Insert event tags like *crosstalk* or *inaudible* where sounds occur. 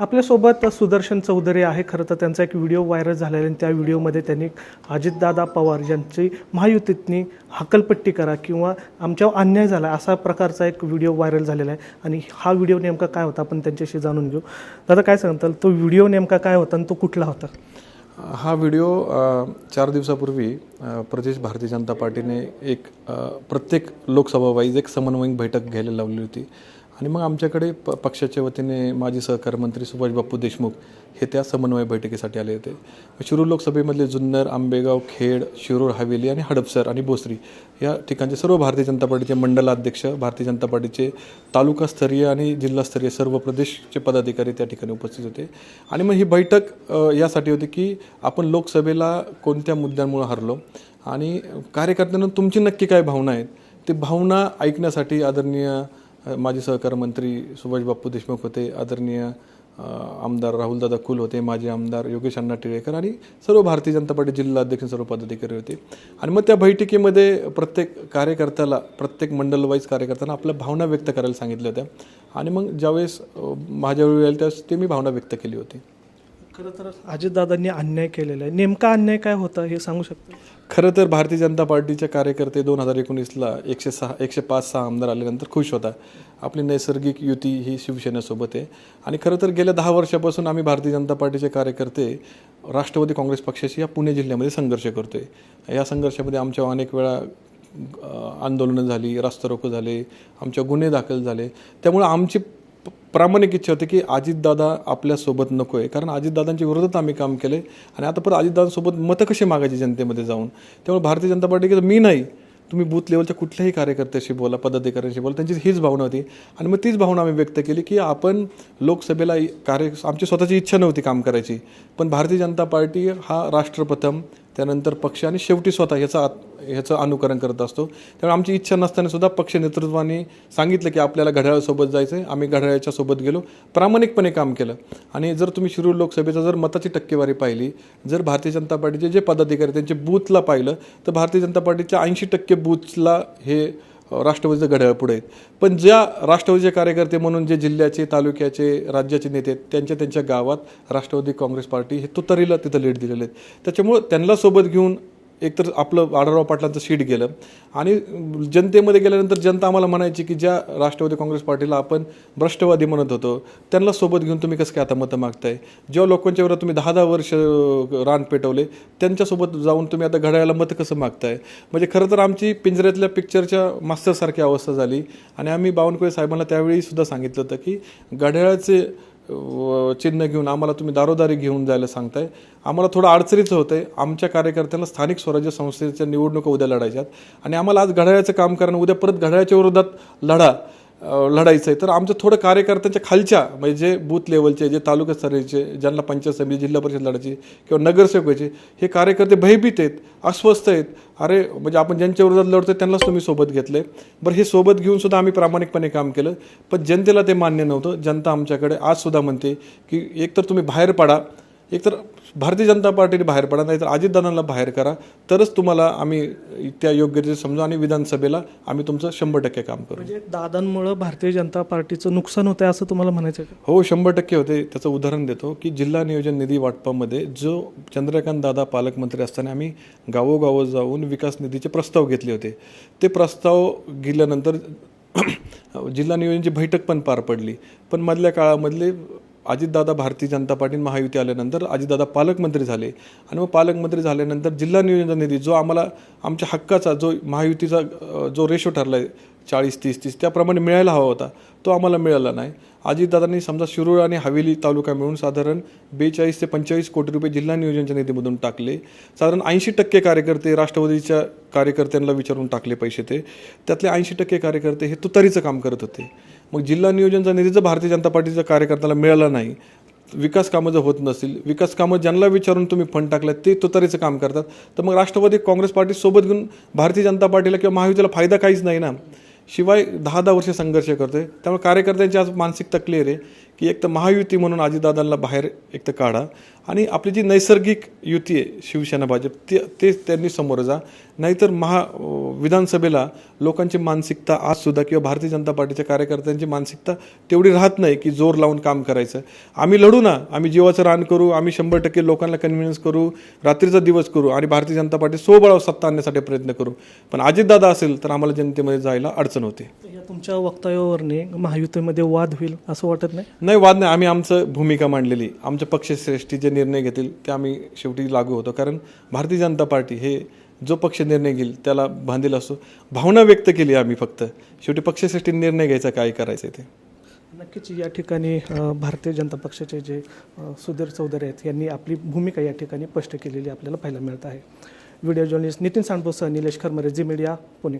आपल्यासोबत सुदर्शन चौधरी आहे. खरं तर त्यांचा एक व्हिडिओ व्हायरल झालेला आहे. आणि त्या व्हिडिओमध्ये त्यांनी अजितदादा पवार यांची महायुतीतनी हकलपट्टी करा किंवा आमच्यावर अन्याय झाला असा प्रकारचा एक व्हिडिओ व्हायरल झालेला आहे. आणि हा व्हिडिओ नेमका काय होता आपण त्यांच्याशी जाणून घेऊ. दादा काय सांगताल तो व्हिडिओ नेमका काय होता आणि तो कुठला होता? हा व्हिडिओ चार दिवसापूर्वी प्रदेश भारतीय जनता पार्टीने एक प्रत्येक लोकसभा वाईज एक समन्वयीन बैठक घ्यायला लावली होती. आणि मग आमच्याकडे प पक्षाच्या वतीने माजी सहकारमंत्री सुभाष बापू देशमुख हे त्या समन्वय बैठकीसाठी आले होते. शिरूर लोकसभेमधले जुन्नर आंबेगाव खेड शिरूर हवेली आणि हडपसर आणि भोसरी या ठिकाणचे सर्व भारतीय जनता पार्टीचे मंडलाध्यक्ष भारतीय जनता पार्टीचे तालुकास्तरीय आणि जिल्हास्तरीय सर्व प्रदेशचे पदाधिकारी त्या ठिकाणी उपस्थित होते. आणि मग ही बैठक यासाठी होती की आपण लोकसभेला कोणत्या मुद्द्यांमुळे हरलो आणि कार्यकर्त्यांना तुमची नक्की काय भावना आहेत ते भावना ऐकण्यासाठी आदरणीय माजी सहकार मंत्री सुभाष बाप्पू देशमुख होते आदरणीय आमदार राहुलदादा कुल होते माजी आमदार योगेश अण्णा टिळेकर आणि सर्व भारतीय जनता पार्टी जिल्हा अध्यक्ष सर्व पदाधिकारी होते. आणि मग त्या बैठकीमध्ये प्रत्येक कार्यकर्त्याला प्रत्येक मंडलवाईज कार्यकर्त्यांना आपल्या भावना व्यक्त करायला सांगितल्या होत्या. आणि मग ज्यावेळेस माझ्या वेळी आली त्यावेळेस ते मी भावना व्यक्त केली होती. खरं तर अजितदादांनी अन्याय केलेला आहे. नेमका अन्याय काय होता हे सांगू शकतो? खरं तर भारतीय जनता पार्टीचे कार्यकर्ते दोन हजार एकोणीसला एकशे सहा एकशे पाच सहा आमदार आल्यानंतर खुश होता. आपली नैसर्गिक युती ही शिवसेनेसोबत आहे. आणि खरं तर गेल्या दहा वर्षापासून आम्ही भारतीय जनता पार्टीचे कार्यकर्ते राष्ट्रवादी काँग्रेस पक्षाशी या पुणे जिल्ह्यामध्ये संघर्ष करतोय. या संघर्षामध्ये आमच्या अनेक वेळा आंदोलनं झाली रास्ता रोको झाले आमच्या गुन्हे दाखल झाले. त्यामुळे आमची प्रामाणिक इच्छा होती की अजितदादा आपल्यासोबत नको आहे कारण अजितदादांच्या विरोधात आम्ही काम केले आणि आता परत अजितदादांसोबत मतं कशी मागायची जनतेमध्ये जाऊन? त्यामुळे भारतीय जनता पार्टी की मी नाही तुम्ही बूथ लेवलच्या कुठल्याही कार्यकर्त्याशी बोला पदाधिकाऱ्यांशी बोला त्यांची हीच भावना होती. आणि मग तीच भावना आम्ही व्यक्त केली की आपण लोकसभेला कार्य आमची स्वतःची इच्छा नव्हती काम करायची. पण भारतीय जनता पार्टी हा राष्ट्रप्रथम त्यानंतर पक्ष आणि शेवटी स्वतः ह्याचा आत- ह्याचं अनुकरण करत असतो. त्यामुळे आमची इच्छा नसताना सुद्धा पक्ष नेतृत्वाने सांगितलं की आपल्याला घड्याळासोबत जायचं आहे आम्ही घड्याळाच्या सोबत गेलो. प्रामाणिकपणे काम केलं. आणि जर तुम्ही शिरूर लोकसभेचा जर मताची टक्केवारी पाहिली जर भारतीय जनता पार्टीचे जे पदाधिकारी त्यांचे बूथला पाहिलं तर भारतीय जनता पार्टीच्या ऐंशी टक्के बूथला हे राष्ट्रवादीचं घड्याळ पुढे आहेत. पण ज्या राष्ट्रवादीचे कार्यकर्ते म्हणून जे जिल्ह्याचे तालुक्याचे राज्याचे नेते आहेत त्यांच्या त्यांच्या गावात राष्ट्रवादी काँग्रेस पार्टी हे तुतारीला तिथं लीड दिलेले आहेत. त्याच्यामुळं त्यांना सोबत घेऊन एकतर आपलं आढळराव पाटलांचं सीट गेलं. आणि जनतेमध्ये गेल्यानंतर जनता आम्हाला म्हणायची की ज्या राष्ट्रवादी काँग्रेस पार्टीला आपण भ्रष्टवादी म्हणत होतो त्यांना सोबत घेऊन तुम्ही कसं काय आता मतं मागताय? जेव्हा लोकांच्या विरोधात तुम्ही दहा दहा वर्ष रान पेटवले त्यांच्यासोबत जाऊन तुम्ही आता घड्याळाला मतं कसं मागताय? म्हणजे खरं तर आमची पिंजऱ्यातल्या पिक्चरच्या मास्तरसारखी अवस्था झाली. आणि आम्ही बावनकुळे साहेबांना त्यावेळी सुद्धा सांगितलं होतं की घड्याळाचे चिन्ह घेऊन आम्हाला तुम्ही दारोदारी घेऊन जायला सांगताय. आम्हाला थोडं अडचणीचं होतंय. आमच्या कार्यकर्त्यांना स्थानिक स्वराज्य संस्थेच्या निवडणुका उद्या लढायच्यात. आणि आम्हाला आज घड्याळाचं काम करणं उद्या परत घड्याळाच्या विरोधात लढा. लढायचं आहे. तर आमचं थोडं कार्यकर्त्यांच्या खालच्या म्हणजे जे बूथ लेवलचे जे तालुका स्तराचे ज्यांना पंचायत समिती जिल्हा परिषद लढायची किंवा नगरसेवक हे कार्यकर्ते भयभीत आहेत अस्वस्थ आहेत. अरे म्हणजे आपण ज्यांच्या विरोधात लढतो त्यांनाच तुम्ही सोबत घेतले बरं हे सोबत घेऊन सुद्धा आम्ही प्रामाणिकपणे काम केलं. पण जनतेला ते मान्य नव्हतं. जनता आमच्याकडे आजसुद्धा म्हणते की एकतर तुम्ही बाहेर पडा एकतर भारतीय जनता पार्टीने बाहेर पडा नाहीतर अजितदादांना बाहेर करा. तरच तुम्हाला आम्ही त्या योग्यतेचे समजू आणि विधानसभेला आम्ही तुमचं शंभर टक्के काम करू. म्हणजे दादांमुळं भारतीय जनता पार्टीचं नुकसान होतं असं तुम्हाला म्हणायचं हो शंभर टक्के होते. त्याचं उदाहरण देतो की जिल्हा नियोजन निधी वाटपामध्ये जो चंद्रकांत दादा पालकमंत्री असताना आम्ही गावोगावं जाऊन विकास निधीचे प्रस्ताव घेतले होते. ते प्रस्ताव गेल्यानंतर *clears throat* जिल्हा नियोजनची बैठक पण पार पडली. पण मधल्या काळामधले अजितदादा भारतीय जनता पार्टी महायुती आल्यानंतर अजितदादा पालकमंत्री झाले. आणि मग पालकमंत्री झाल्यानंतर जिल्हा नियोजन निधी जो आम्हाला आमच्या हक्काचा जो महायुतीचा जो रेशो ठरला आहे चाळीस तीस तीस त्याप्रमाणे मिळायला हवा होता. तो आम्हाला मिळाला नाही. अजितदादांनी समजा शिरूर आणि हवेली तालुका मिळून साधारण बेचाळीस ते पंचेचाळीस कोटी रुपये जिल्हा नियोजनच्या निधीमधून टाकले. साधारण ऐंशी टक्के कार्यकर्ते राष्ट्रवादीच्या कार्यकर्त्यांना विचारून टाकले पैसे ते. त्यातले ऐंशी टक्के कार्यकर्ते हे तुतारीचं काम करत होते. मग जिल्हा नियोजनचा निधी जर भारतीय जनता पार्टीचा कार्यकर्त्याला मिळाला नाही विकास कामं जर होत नसतील विकास कामं ज्यांना विचारून तुम्ही फंड टाकल्यात ते तुतारीचं काम करतात. तर मग राष्ट्रवादी काँग्रेस पार्टी सोबत घेऊन भारतीय जनता पार्टीला किंवा महायुतीला फायदा काहीच नाही ना. शिवाय दहा दहा वर्ष संघर्ष करतोय. त्यामुळे कार्यकर्त्यांची आज मानसिकता क्लिअर आहे. की एक तर महायुती म्हणून अजितदादांना बाहेर एक तर काढा. आणि आपली जी नैसर्गिक युती आहे शिवसेना भाजप ते ते त्यांनी समोर जा. नाहीतर महा विधानसभेला लोकांची मानसिकता आजसुद्धा किंवा भारतीय जनता पार्टीच्या कार्यकर्त्यांची मानसिकता तेवढी राहत नाही की जोर लावून काम करायचं. आम्ही लढू ना. आम्ही जीवाचं रान करू. आम्ही शंभर टक्के लोकांना कन्व्हिन्स करू. रात्रीचा दिवस करू आणि भारतीय जनता पार्टी सोबळा सत्ता आणण्यासाठी प्रयत्न करू. पण अजितदादा असेल तर आम्हाला जनतेमध्ये जायला अडचण होते. या तुमच्या वक्तव्यावरने महायुतीमध्ये वाद होईल असं वाटत नाही? नाही वाद नाही. आम्ही आमचं भूमिका मांडलेली. आमच्या पक्षश्रेष्ठी जे निर्णय घेतील ते आम्ही शेवटी लागू होतो. कारण भारतीय जनता पार्टी हे जो पक्ष निर्णय घेईल त्याला बांधील असो. भावना व्यक्त केली आम्ही फक्त. शेवटी पक्षश्रेष्ठी निर्णय घ्यायचा काय करायचं ते? नक्कीच या ठिकाणी भारतीय जनता पक्षाचे जे सुधीर चौधरी आहेत यांनी आपली भूमिका या ठिकाणी स्पष्ट केलेली आपल्याला पाहायला मिळत आहे. व्हिडिओ जर्नलिस्ट नितीन सांडभोसह निलेश खरमरे जी मीडिया पुणे.